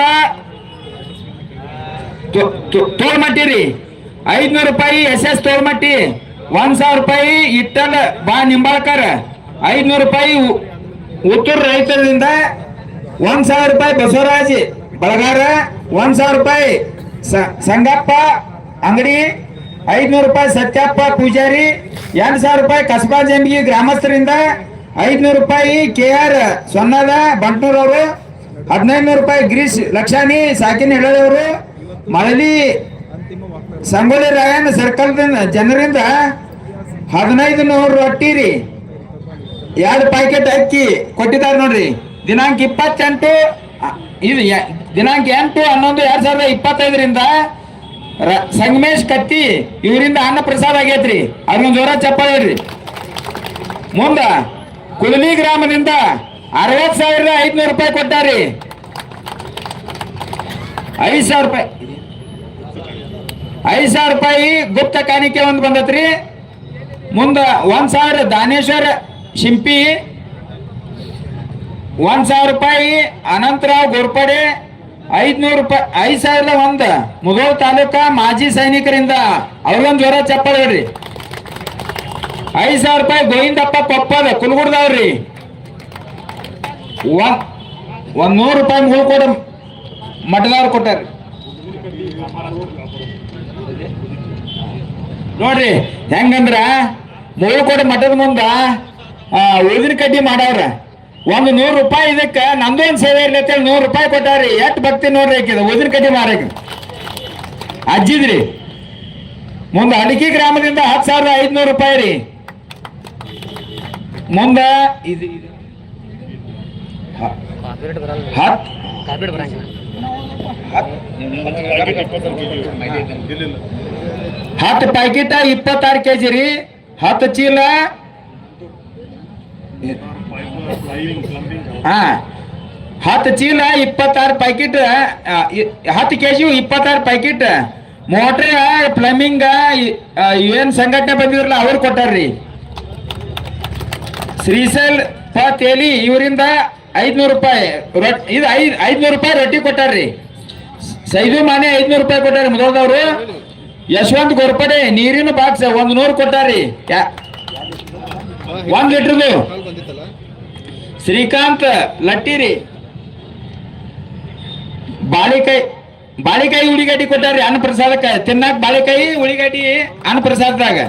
ತೋಳ್ಮಟ್ಟಿ ರೀ ಐದ್ನೂರು ರೂಪಾಯಿ ಎಸ್ ಎಸ್ ತೋಳ್ಮಟ್ಟಿ ಒಂದ್ ಸಾವಿರ ರೂಪಾಯಿ ಇಟ್ಟಲ್ ಬಾ ನಿಂಬಾಳ್ಕರ್. ಐದ್ನೂರು ರೂಪಾಯಿ ಉತ್ತರ ರೈತರಿಂದ ಒಂದ್ ಸಾವಿರ ರೂಪಾಯಿ ಬಸವರಾಜ್ ಬಳಗಾರ, ಒಂದ್ ಸಾವಿರ ರೂಪಾಯಿ ಸಂಗಪ್ಪ ಅಂಗಡಿ, ಐದ್ನೂರು ರೂಪಾಯಿ ಸತ್ಯಪ್ಪ ಪೂಜಾರಿ ಎಂಟು ಸಾವಿರ ರೂಪಾಯಿ ಕಸಬಾ ಜಂಬಿಗಿ ಗ್ರಾಮಸ್ಥರಿಂದ, ಐದ್ನೂರು ರೂಪಾಯಿ ಕೆ ಆರ್ ಸೊನ್ನದ ಬಂಟ್ನೂರವರು ಹದಿನೈದು ನೂರು ರೂಪಾಯಿ ಗಿರೀಶ್ ಲಕ್ಷಾನಿ, ಸಾಕಿನ ಹೇಳದವರು ಮಳಲಿ ಸಂಗೊಳ್ಳಿ ರಾಯಣ್ಣ ಸರ್ಕಲ್ದಿಂದ ಜನರಿಂದ ಹದಿನೈದು ನೂರು ರೊಟ್ಟಿ ರೀ. ಎರಡು ಪ್ಯಾಕೆಟ್ ಅಕ್ಕಿ ಕೊಟ್ಟಿದ್ದಾರೆ ನೋಡ್ರಿ. ದಿನಾಂಕ ಇಪ್ಪತ್ತೆಂಟು ಇದು ದಿನಾಂಕ ಎಂಟು, ಹನ್ನೊಂದು, ಎರಡ್ ಸಾವಿರದ ಇಪ್ಪತ್ತೈದರಿಂದ ಸಂಗಮೇಶ್ ಕತ್ತಿ ಇವರಿಂದ ಅನ್ನ ಪ್ರಸಾದ ಆಗೈತ್ರಿ. ಅವ್ರಿಗೊಂದು ಜೋರ ಚಪ್ಪಾಳೆ ಹೇಳ್ರಿ ಮುಂದ ಕುದಲಿ ಗ್ರಾಮದಿಂದ ಅರವತ್ ಸಾವಿರದ ಐದ್ನೂರು ರೂಪಾಯಿ ಕೊಟ್ಟಾರಿ. ಐದು ಸಾವಿರ ರೂಪಾಯಿ ಐದ್ ಸಾವಿರ ರೂಪಾಯಿ ಗುಪ್ತ ಕಾಣಿಕೆ ಒಂದು ಬಂದತ್ರಿ. ಮುಂದ ಒಂದ್ ಸಾವಿರ ದಾನೇಶ್ವರ, ಶಿಂಪಿ, ಒಂದ್ ಸಾವಿರ ರೂಪಾಯಿ ಅನಂತರಾವ್ ಗೋರ್ಪಡೆ, ಐದ್ನೂರು ರೂಪಾಯಿ, ಐದ್ ಸಾವಿರದ ಒಂದ್ ಮುಗೋಳ್ ತಾಲೂಕಾ ಮಾಜಿ ಸೈನಿಕರಿಂದ ಅವ್ರಿಗೊಂದು ಜ್ವರ ಚಪ್ಪಲ್ ಹೇಳ್ರಿ ಐದ್ ಸಾವಿರ ರೂಪಾಯಿ ಗೋವಿಂದಪ್ಪ ಕೊಪ್ಪದ, ಕುಲ್ಗುಡ್ದವ್ರಿ. ಒಂದ್ ನೂರು ರೂಪಾಯಿ ಮುಳ್ಕೋಡ ಮಠದವ್ರು ಕೊಟ್ಟಾರ ನೋಡ್ರಿ ಹೆಂಗಂದ್ರ ಮುಳ್ಕೋಡ ಮಠದ ಮುಂದ ಉಳಿದಿನ ಕಡ್ಡಿ ಮಾಡವ್ರ. ಒಂದು ನೂರು ರೂಪಾಯಿ ಇದಕ್ಕ ನಂದೊಂದು ಸೇವೆ ಇರ್ಲಿ ಅಂತೇಳಿ ನೂರು ರೂಪಾಯಿ ಕೊಟ್ಟಾರಿ. ಎಟ್ ಭಕ್ತಿ ನೋಡ್ರಿ ಹಾಕಿದ ಉದಿನ ಕಡ್ಡಿ ಮಾರಕ್ಕೆ. ಅಜ್ಜಿದ್ರಿ ಮುಂದೆ ಅಡಿಕೆ ಗ್ರಾಮದಿಂದ ಹತ್ತು ಸಾವಿರದ ಐದ್ನೂರು ರೂಪಾಯಿ ರೀ. ಮುಂದ ಇದು ಹತ್ ಹತ್ತು ಪ್ಯಾಕೆಟ್ ಇಪ್ಪತ್ತಾರು ಕೆ ಜಿ ರೀ. ಹತ್ತು ಚೀಲ. ಹಾ. ಹತ್ತು ಚೀಲ ಇಪ್ಪತ್ತಾರು ಪ್ಯಾಕೆಟ್ ಹತ್ತು ಕೆ ಜಿ ಇಪ್ಪತ್ತಾರು ಪ್ಯಾಕೆಟ್. ಮೋಟ್ರ ಪ್ಲಂಬಿಂಗ್ ಏನ್ ಸಂಘಟನೆ ಬಂದಿದ್ರಲ್ಲ, ಅವ್ರು ಕೊಟ್ಟಾರ್ರಿ ಶ್ರೀಶೈಲ್ ಪ ತೇಲಿ, ಇವರಿಂದ ಐದ್ನೂರು ರೂಪಾಯಿ ರೊಟ್ ಇದು ಐದ್, ಐದ್ನೂರು ರೂಪಾಯಿ ರೊಟ್ಟಿ ಕೊಟ್ಟಾರ್ರಿ ಸೈದು ಮಾನೆ ಐದ್ನೂರು ರೂಪಾಯಿ ಕೊಟ್ಟಾರಿ ಮೊದಲದವ್ರು ಯಶವಂತ್ ಗೋರ್ಪಡೆ, ನೀರಿನ ಬಾಕ್ಸ್ ಒಂದ್ ನೂರು ಕೊಟ್ಟಾರಿ. ಒಂದ್ ಲೀಟರ್ದು ಶ್ರೀಕಾಂತ್, ಲಟ್ಟಿರಿ. ಬಾಳಿಕಾಯಿ ಬಾಳಿಕಾಯಿ ಉಳಿಗಡ್ಡಿ ಕೊಟ್ಟಾರಿ ಅನ್ನ ಪ್ರಸಾದಕ್ಕೆ ತಿನ್ನಾಕ ಬಾಳಿಕಾಯಿ ಉಳಿಗಡ್ಡಿ ಅನ್ನ ಪ್ರಸಾದದಾಗ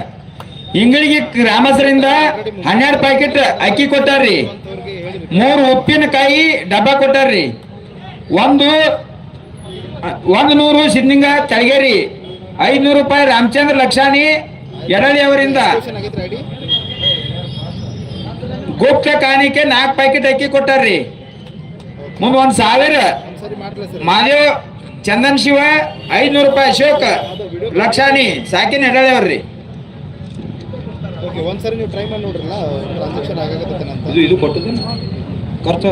ಇಂಗಳಿಗೆ ಗ್ರಾಮಸ್ಥರಿಂದ ಹನ್ನೆರಡು ಪ್ಯಾಕೆಟ್ ಅಕ್ಕಿ ಕೊಟ್ಟಾರ್ರಿ ಮೂರು ಉಪ್ಪಿನಕಾಯಿ ಡಬ್ಬ ಕೊಟ್ಟಾರ್ರಿ ಒಂದು ಒಂದು ನೂರು ಸಿದ್ನಿಂಗ ತಳಗೇರಿ ಐದ್ನೂರು ರೂಪಾಯಿ ರಾಮಚಂದ್ರ ಲಕ್ಷಾಣಿ ಎಡಳಿ ಅವರಿಂದ. ಗುಪ್ತ ಕಾಣಿಕೆ ನಾಲ್ಕು ಪ್ಯಾಕೆಟ್ ಅಕ್ಕಿ ಕೊಟ್ಟಾರ್ರಿ. ಮುಂದೆ ಒಂದ್ ಸಾವಿರ. ಮಾದೇವ್ ಚಂದನ್ ಶಿವ ಐದ್ನೂರು ರೂಪಾಯಿ ಅಶೋಕ್ ಲಕ್ಷಾಣಿ ಸಾಕಿನ ಎಡಳಿ ಅವ್ರಿ ಓಕೆ ಒಂದ್ಸರಿ ನೀವು ಟ್ರೈ ಮಾಡಿ ನೋಡ್ರಲ್ಲ ಟ್ರಾನ್ಸಾಕ್ಷನ್ ಆಗಾಕತ್ತೇನಂತ ಇದು ಇದು ಕೊಟ್ಟದ್ದು? ಖರ್ಚು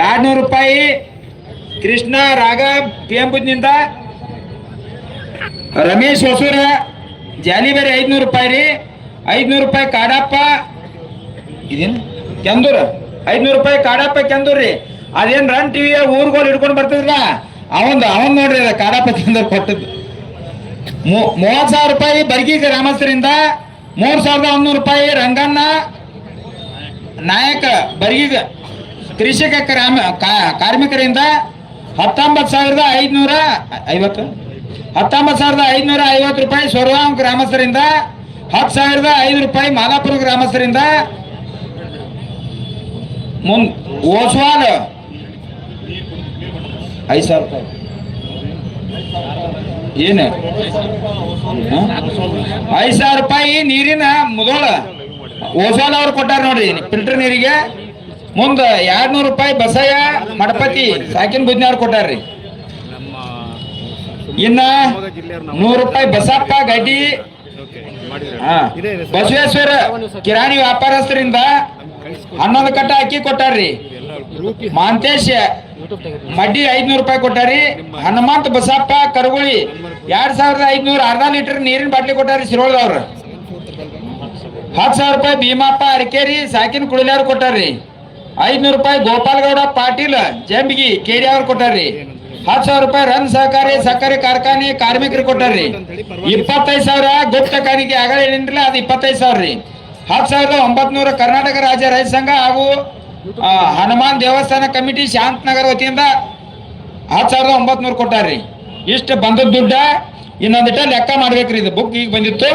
ಎರಡ್ನೂರು ರೂಪಾಯಿ ಕೃಷ್ಣ ರಾಗ ಪೇಂಬುದ್ನಿಂದ ರಮೇಶ್ ಹೊಸೂರ, ಜಾಲಿಬೇರಿ ಐದ್ನೂರು ರೂಪಾಯಿ ರೀ. ಐದ್ನೂರು ರೂಪಾಯಿ ಕಾಡಪ್ಪ. ಇದೇನು? ಕೆಂದೂರ? ಐದ್ನೂರು ರೂಪಾಯಿ ಕಾಡಪ್ಪ, ಕೆಂದೂರ್ ರೀ. ಅದೇನ್ ರನ್ ಟಿವಿಯ ಊರ್ಗೋಲ್ ಹಿಡ್ಕೊಂಡು ಬರ್ತಿದ್ರಲ್ಲ ಅವಂದು ಅವನ್ ನೋಡ್ರಿ ಅದ ಕಾಡಪ್ಪ, ಕೆಂದೂರ್ ಕೊಟ್ಟದ್ದು. ಮೂ- ಮೂವತ್ತು ಸಾವಿರ ರೂಪಾಯಿ ಬರ್ಗಿ ಗ್ರಾಮಸ್ಥರಿಂದ ಮೂರ್ ಸಾವಿರದ ಒಂದೂರು ರೂಪಾಯಿ ರಂಗಣ್ಣ, ನಾಯಕ ಬರ್ಗಿ ಕೃಷಿಕ ಕಾರ್ಮಿಕರಿಂದ ಹತ್ತೊಂಬತ್ತು ಸಾವಿರದ ಐದುನೂರ ಐವತ್ತು. ಹತ್ತೊಂಬತ್ತು ಸಾವಿರದ ಐದುನೂರ ಐವತ್ತು ರೂಪಾಯಿ ಸ್ವರ್ವಾಂ ಗ್ರಾಮಸ್ಥರಿಂದ, ಹತ್ತು ಸಾವಿರದ ಐದು ರೂಪಾಯಿ ಮಾಲಾಪುರ ಗ್ರಾಮಸ್ಥರಿಂದ. ಮುನ್ ಓಸ್ವಾಲ್ ಐದು ಸಾವಿರ ರೂಪಾಯಿ. ಏನು? ಐದು ಸಾವಿರ ರೂಪಾಯಿ ನೀರಿನ ಮುದೋಳ. ಓಸ್ವಾಲ್ ಅವ್ರು ಕೊಟ್ಟಾರ ನೋಡಿ ಫಿಲ್ಟರ್ ನೀರಿಗೆ. ಮುಂದ ಎರಡ್ ನೂರು ರೂಪಾಯಿ ಬಸಯ್ಯ ಮಡಪತಿ ಸಾಕಿನ ಬುದ್ನವ್ರು ಕೊಟ್ಟಾರ್ರಿ. ಇನ್ನ ನೂರು ರೂಪಾಯಿ ಬಸಪ್ಪ ಗಡ್ಡಿ ಬಸವೇಶ್ವರ ಕಿರಾಣಿ ವ್ಯಾಪಾರಸ್ಥರಿಂದ ಹನ್ನೊಂದು ಕಟ್ಟ ಅಕ್ಕಿ ಕೊಟ್ಟಾರ್ರಿ. ಮಾಂತೇಶ್ ಮಡ್ಡಿ ಐದ್ನೂರು ರೂಪಾಯಿ ಕೊಟ್ಟಾರಿ ಹನುಮಂತ ಬಸಪ್ಪ ಕರಗುಳಿ ಎರಡ್ ಸಾವಿರದ ಐದ್ನೂರ ಅರ್ಧ ಲೀಟರ್ ನೀರಿನ ಬಾಟ್ಲಿ ಕೊಟ್ಟಾರಿ ಸಿರೋಳದವ್ರು ಹತ್ತು ಸಾವಿರ ರೂಪಾಯಿ ಭೀಮಪ್ಪ ಅರಕೇರಿ ಸಾಕಿನ ಕುಳಿಲಾರ್ ಕೊಟ್ಟಾರ್ರಿ. ಐದ್ನೂರು ರೂಪಾಯಿ ಗೋಪಾಲಗೌಡ ಪಾಟೀಲ್, ಜಂಬಿಗಿ ಕೇಡಿ ಅವ್ರು ಕೊಟ್ಟಾರ್ರಿ. ಹತ್ತು ಸಾವಿರ ರೂಪಾಯಿ ರನ್ ಸಹಕಾರಿ, ಸಕ್ಕರೆ ಕಾರ್ಖಾನೆ ಕಾರ್ಮಿಕರು ಕೊಟ್ಟಾರ್ರಿ. ಇಪ್ಪತ್ತೈದು ಸಾವಿರ ಗುಪ್ತ ಕಾಣಿಕೆ ಆಗಲೇ ಏನಿಲ್ಲ ಅದು ಇಪ್ಪತ್ತೈದು ಸಾವಿರ ರೀ. ಹತ್ತು ಸಾವಿರದ ಒಂಬತ್ನೂರ ಕರ್ನಾಟಕ ರಾಜ್ಯ ರೈತ ಸಂಘ ಹಾಗೂ ಹನುಮಾನ್ ದೇವಸ್ಥಾನ ಕಮಿಟಿ ಶಾಂತನಗರ ವತಿಯಿಂದ ಹತ್ತು ಸಾವಿರದ ಒಂಬತ್ನೂರು ಕೊಟ್ಟಾರ್ರಿ. ಇಷ್ಟು ಬಂದದ ದುಡ್ಡ, ಇನ್ನೊಂದಿಟ್ಟ ಲೆಕ್ಕ ಮಾಡ್ಬೇಕ್ರಿ, ಇದು ಬುಕ್ ಈಗ ಬಂದಿತ್ತು.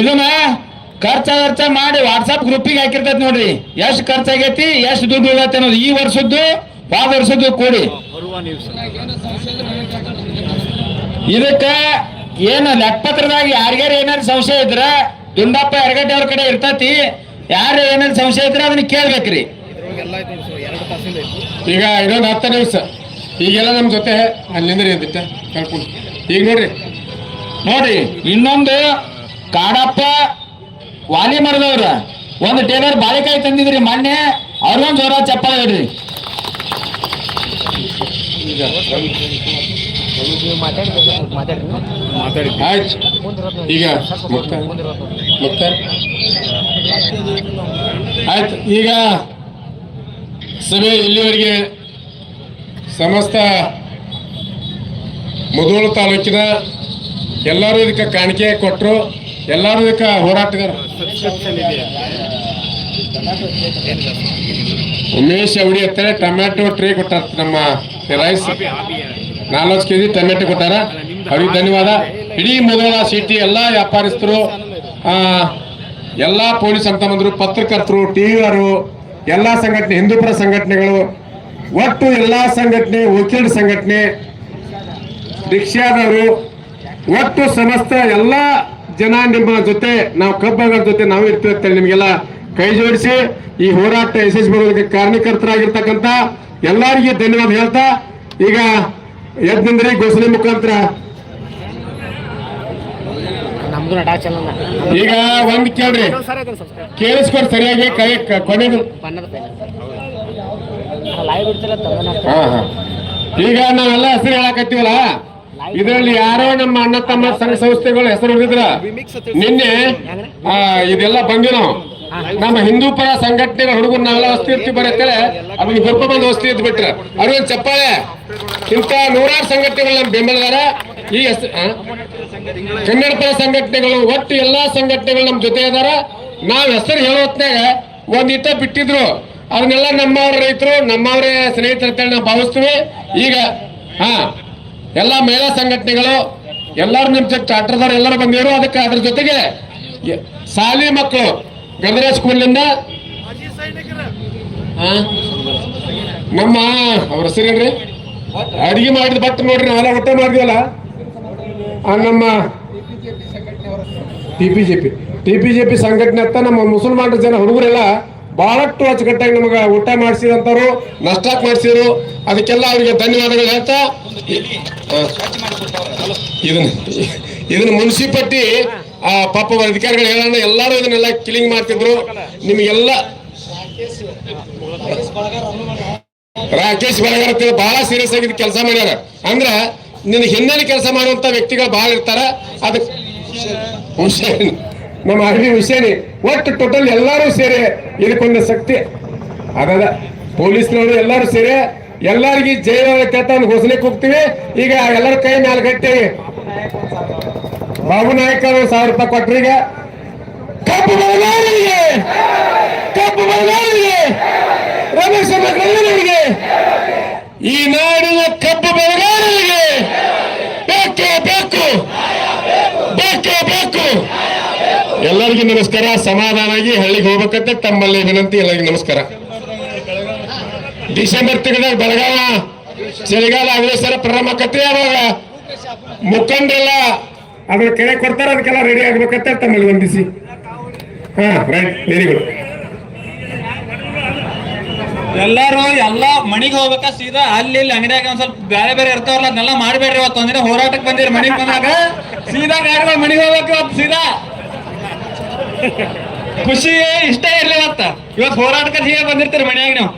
ಇದನ್ನ ಖರ್ಚ ಖರ್ಚ ಮಾಡಿ ವಾಟ್ಸಪ್ ಗ್ರೂಪಿಗೆ ಹಾಕಿರ್ತೈತಿ ನೋಡ್ರಿ. ಎಷ್ಟು ಖರ್ಚಾಗೈತಿ ಎಷ್ಟು ದುಡ್ಡು ಉಳಿದೈತಿ ಅನ್ನೋದು ಈ ವರ್ಷದ್ದು ಹೋದ ವರ್ಷದ್ದು ಕೂಡಿ. ಇದಕ್ಕ ಏನ ಲೆಕ್ಕಪತ್ರದಾಗ ಯಾರಿಗಾರ ಏನಾರು ಸಂಶಯ ಇದ್ರ, ದುಂಡಪ್ಪ ಎರಗಡ್ಡೆ ಅವ್ರ ಕಡೆ ಇರ್ತತಿ, ಯಾರು ಏನಾರು ಸಂಶಯ ಇದ್ರೆ ಅದನ್ನ ಕೇಳ್ಬೇಕ್ರಿ. ಈಗ ಇರೋದು ಹತ್ತು ನಿಮಿಷ ಈಗೆಲ್ಲ ನಮ್ಮ ಜೊತೆ ಅಲ್ಲಿಂದ ಎದ್ದಿಟ್ಟ ಕರ್ಕೊಂಡು ಈಗ ನೋಡ್ರಿ. ನೋಡ್ರಿ, ಇನ್ನೊಂದು ಕಾಡಪ್ಪ ವಾಲಿ ಮರದವ್ರ ಒಂದು ಟೇಲರ್ ಬಾಳೆಕಾಯಿ ತಂದಿದ್ರಿ ಮೊನ್ನೆ ಅವ್ರಿಗೊಂದು ಜೋರ ಚಪ್ಪಾಳೆ ಹೇಳ್ರಿ ಈಗ ಆಯ್ತು. ಈಗ ಸಭೆ ಇಲ್ಲಿವರೆಗೆ ಸಮಸ್ತ ಮುಧೋಳ ತಾಲೂಕಿನ ಎಲ್ಲರೂ ಇದಕ್ಕೆ ಕಾಣಿಕೆ ಕೊಟ್ಟರು ಎಲ್ಲರೂ ಇದಕ್ಕೆ ಹೋರಾಟಗಾರ. ಉಮೇಶ್ ಅವಡಿ ಹತ್ತಾರೆ ಟೊಮ್ಯಾಟೊ ಟ್ರೇ ಕೊಟ್ಟಾರ ನಮ್ಮ ರೈಸ್. ನಾಲ್ಕು ಕೆಜಿ ಟೊಮ್ಯಾಟೊ ಕೊಟ್ಟಾರ. ಅವ್ರಿಗೆ ಧನ್ಯವಾದ. ಇಡೀ ಮೊದಲ ಸಿಟಿ ಎಲ್ಲ ವ್ಯಾಪಾರಸ್ಥರು ಎಲ್ಲ ಪೊಲೀಸ್ ಅಂತ ಬಂದರು ಪತ್ರಕರ್ತರು ಟಿವಿಯವರು ಎಲ್ಲ ಸಂಘಟನೆ, ಹಿಂದೂಪುರ ಸಂಘಟನೆಗಳು, ಒಟ್ಟು ಎಲ್ಲ ಸಂಘಟನೆ, ವಕೀಲ ಸಂಘಟನೆ, ರಿಕ್ಷಾದವರು, ಒಟ್ಟು ಸಮಸ್ತ ಎಲ್ಲ ಜನ ನಿಮ್ಮ ಜೊತೆ ನಾವು ಕಬ್ಬಗಳ ಜೊತೆ ನಾವು ಇರ್ತೀವಿ ಅಂತೇಳಿ ನಿಮಗೆಲ್ಲ ಕೈ ಜೋಡಿಸಿ ಈ ಹೋರಾಟ ಯಶಸ್ವಿ ಕಾರಣಕರ್ತರಾಗಿರ್ತಕ್ಕಂಥ ಎಲ್ಲರಿಗೆ ಧನ್ಯವಾದ ಹೇಳ್ತಾ ಈಗ ಯಜ್ಞಂದ್ರಿ ನಿಂದ್ರಿ ಘೋಷಣೆ ಮುಖಾಂತರ. ಈಗ ಒಂದ್ ಕೇಳ್ರಿ. ಕೇಳಿಸ್ಕೊಂಡು ಸರಿಯಾಗಿ ಕೈ ಕೊನೆದು. ಈಗ ನಾವೆಲ್ಲ ಹೆಸರು ಹೇಳಕತ್ತೀವಲ್ಲ? ಇದರಲ್ಲಿ ಯಾರೋ ನಮ್ಮ ಅಣ್ಣ ತಮ್ಮ ಸಂಘ ಸಂಸ್ಥೆಗಳು ಹೆಸರು ಹಿಡಿದ್ರ ನಿನ್ನೆ ಇದೆಲ್ಲ ನಾವು ನಮ್ಮ ಹಿಂದೂ ಪರ ಸಂಘಟನೆಗಳ ಹುಡುಗರು ನಾವೆಲ್ಲ ಇರ್ತೀವಿ ಬರತ್ತೇಳೆ ಅದನ್ನ ಗೊಪ್ಪ ಬಂದು ವಸ್ತಿ ಇದ್ ಬಿಟ್ರ. ಅವ್ರಿಗೆ ಚಪ್ಪಾಳೆ, ಇಂಥ ನೂರಾರು ಸಂಘಟನೆಗಳು ನಮ್ಮ ಬೆಂಬಲದಾರ. ಈ? ಕನ್ನಡ ಪರ ಸಂಘಟನೆಗಳು, ಒಟ್ಟು ಎಲ್ಲಾ ಸಂಘಟನೆಗಳು ನಮ್ಮ ಜೊತೆ ಇದಾರ. ನಾವ್ ಹೆಸರು ಹೇಳೋ ಹೊತ್ನ್ಯಾಗ ಒಂದ್ ಇತ ಬಿಟ್ಟಿದ್ರು. ಅದನ್ನೆಲ್ಲ ನಮ್ಮವ್ರ ರೈತರು, ನಮ್ಮವ್ರೇ ಸ್ನೇಹಿತರ ಅಂತೇಳಿ ನಾವು ಭಾವಿಸ್ತೀವಿ. ಈಗ, ಹಾ. ಎಲ್ಲಾ ಮಹಿಳಾ ಸಂಘಟನೆಗಳು, ಎಲ್ಲರೂ ನಿಮ್ ಚಾಟ್ರದವ್ರು, ಎಲ್ಲರೂ ಬಂದಿರು ಅದಕ್ಕೆ ಅದ್ರ ಜೊತೆಗೆ ಸಾಲಿ ಮಕ್ಕಳು, ಗದರ ಸ್ಕೂಲಿಂದ ನಮ್ಮ ಅವ್ರ ಹೆಸರೇನ್ರಿ ಅಡಿಗೆ ಮಾಡಿದ ಬಟ್ ನೋಡ್ರಿ ನಾವೆಲ್ಲ ಹೊಟ್ಟೆ ಮಾಡಿದ್ವಲ್ಲ ಆ, ನಮ್ಮ T P J P T P J P ಸಂಘಟನೆ ಅಂತ ನಮ್ಮ ಮುಸಲ್ಮಾನರ ಜನ ಹುಡುಗರೆಲ್ಲ ಬಹಳಷ್ಟು ಅಚ್ಚುಕಟ್ಟಾಗಿ ನಮಗೆ ಊಟ ಮಾಡಿಸಿದಂಥವ್ರು ನಷ್ಟಾಕ್ ಮಾಡಿಸಿದ್ರು. ಅದಕ್ಕೆಲ್ಲ ಅವರಿಗೆ ಧನ್ಯವಾದಗಳು ಹೇಳ್ತಾ ಇದನ್ನ ಇದನ್ನ ಮುನ್ಸಿಪಲ್ಟಿ, ಆ, ಪಾಪ ಅಧಿಕಾರಿಗಳು ಹೇಳೋಣ ಎಲ್ಲರೂ ಇದನ್ನೆಲ್ಲ ಕಿಲಿಂಗ್ ಮಾಡ್ತಿದ್ರು. ನಿಮಗೆಲ್ಲ ರಾಕೇಶ್ ಬಳಗಾರ ಬಹಳ ಸೀರಿಯಸ್ ಆಗಿ ಕೆಲಸ ಮಾಡ್ಯಾರ. ಅಂದ್ರ, ನಿನ್ನ ಹಿನ್ನೆಲೆ ಕೆಲಸ ಮಾಡುವಂತ ವ್ಯಕ್ತಿಗಳು ಬಹಳ ಇರ್ತಾರ. ಅದಕ್ಕೆ ಹುಷೇನ್ ನಮ್ಮ ಅರವಿ ಹುಸೇನಿ ಒಟ್ಟು ಟೋಟಲ್ ಎಲ್ಲರೂ ಸೇರಿ ಇದಕ್ಕೊಂದು ಶಕ್ತಿ. ಅದದ ಪೊಲೀಸ್ನವರು ಎಲ್ಲರೂ ಸೇರಿ ಎಲ್ಲರಿಗೆ ಜಯ ಅಂತ ಘೋಷಣೆ ಕೂಗ್ತೀವಿ ಈಗ ಎಲ್ಲರ ಕೈ ಮೇಲೆ ಗಟ್ಟಿ ಬಾಬು ನಾಯಕ್ ಅವರು ಸಾವಿರ ರೂಪಾಯಿ ಕೊಟ್ರಿ ಈಗ. ಕಬ್ಬು ಬೆಳೆಗಾರರಿಗೆ ಕಬ್ಬು ಬೆಳೆಗಾರರಿಗೆ ರಮೇಶ್ ಬೆಳೆಗಾರರಿಗೆ ಈ ನಾಡಿನ ಕಬ್ಬು ಬೆಳೆಗಾರರಿಗೆ ಬೇಕು ಬೇಕು ಬೇಕು ಬೇಕು. ಎಲ್ಲರಿಗೂ ನಮಸ್ಕಾರ. ಸಮಾಧಾನವಾಗಿ ಹಳ್ಳಿಗೆ ಹೋಗ್ಬೇಕಂತ ತಮ್ಮಲ್ಲಿ ವಿನಂತಿ, ಎಲ್ಲರಿಗೂ ನಮಸ್ಕಾರ. ಡಿಸೆಂಬರ್ ತಿಂಗಳ ಬೆಳಗಾವ ಚಳಿಗಾಲ ಅಗ್ರೇಸರ ಪ್ರಾರಂಭ ಆಕತ್ರಿ ಅವಾಗ. ಮುಖಂಡರೆಲ್ಲ ಅದ್ರ ಕೆರೆ ಕೊಡ್ತಾರ, ಅದಕ್ಕೆಲ್ಲ ರೆಡಿ ಆಗ್ಬೇಕಂತ ತಮ್ಮಲ್ಲಿ ವಂದಿಸಿ. ಹಾ ರೈಟ್ ವೆರಿ ಗುಡ್ ಎಲ್ಲಾರು ಎಲ್ಲಾ ಮಣಿಗೆ ಹೋಗ್ಬೇಕ ಸೀದಾ ಅಲ್ಲಿ ಇಲ್ಲಿ ಅಂಗಡಿಯಾಗ ಒಂದ್ ಸ್ವಲ್ಪ ಬೇರೆ ಬೇರೆ ಇರ್ತಾವಲ್ಲ, ಅದನ್ನೆಲ್ಲ ಮಾಡ್ಬೇಡ್ರಿ ಇವತ್ತು ಅಂದ್ರೆ ಹೋರಾಟಕ್ಕೆ ಬಂದಿರಿ ಮಣಿಗೆ ಬಂದಾಗ. ಸೀದಾ ಗಾಡಿಗಳು ಮನಿಗೆ ಹೋಗ್ಬೇಕು ಸೀದಾ. ಖುಷಿ ಇಷ್ಟ ಇರ್ಲಿ ಮತ್ತ ಇವತ್ತು ಹೋರಾಟಕ್ಕೆ ಹೀಗೆ ಬಂದಿರ್ತೀರಿ ಮನೆಯಾಗ ನೀವು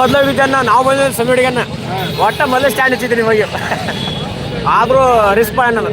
ಮೊದಲು ಹೋಗಿದ್ದನ್ನ ನಾವು ಬಂದಿದ್ದು ಹುಡುಗನ್ನ ಒಟ್ಟ ಮೊದಲು ಸ್ಟ್ಯಾಂಡ್ ಹಚ್ಚಿದ್ದೀನಿ ನಿಮಗೆ ಆದರೂ ರಿಸ್ಕ್ ಅನ್ನೋದು